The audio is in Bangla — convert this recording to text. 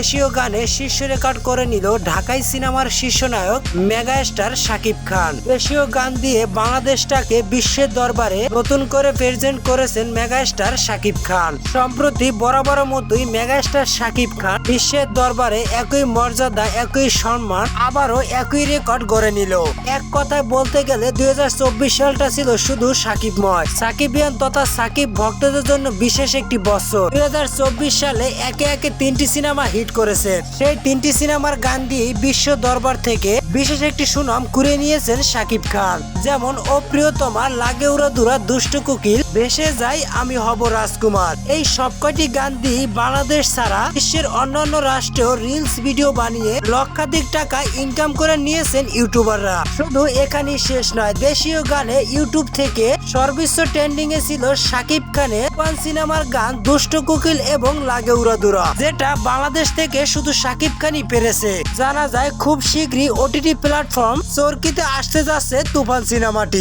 দেশীয় গানে শীর্ষ রেকর্ড করে নিল ঢাকাই সিনেমার শীর্ষ নায়ক মেগা স্টার শাকিব খান। দেশীয় গান দিয়ে বাংলাদেশটাকে বিশ্বের দরবারে নতুন করে প্রেজেন্ট করেছেন মেগা স্টার শাকিব খান। সম্প্রতি বরাবর মতোই মেগা স্টার শাকিব খান বিশ্বের দরবারে একই মর্যাদা, একই সম্মান, আবারও একই রেকর্ড গড়ে নিল। এক কথায় বলতে গেলে দুই হাজার চব্বিশ সালটা ছিল শুধু সাকিবময় সাকিবিয়ান তথা সাকিব ভক্তদের জন্য বিশেষ একটি বছর। দুই হাজার চব্বিশ সালে একে একে তিনটি সিনেমা হিট করেছে। সেই তিনটি সিনেমার গান দিয়ে বিশ্ব দরবার থেকে বিশেষ একটি সুনাম কুড়িয়ে নিয়েছেন সাকিব খান। যেমন, ও প্রিয়তমা, লাগে উড়া দুরা, দুষ্ট কুকিল, ভেসে যাই আমি হব রাজকুমার। এই সবকটি গান দিয়ে বাংলাদেশ ছাড়া বিশ্বের অন্যান্য রাষ্ট্রেও রিলস ভিডিও বানিয়ে লক্ষাধিক টাকা ইনকাম করে নিয়েছেন ইউটিউবাররা। শুধু এখানেই শেষ নয়, দেশীয় গানে ইউটিউব থেকে সর্বোচ্চ ট্রেন্ডিং এ ছিল সাকিব খানের সিনেমার গান দুষ্ট কুকিল এবং লাগে উড়াদুরা যেটা বাংলাদেশ থেকে শুধু সাকিব খানই পেরেছে। জানা যায়, খুব শীঘ্রই ওটিটি প্ল্যাটফর্ম চরকিতে আসতে যাচ্ছে তুফান সিনেমাটি।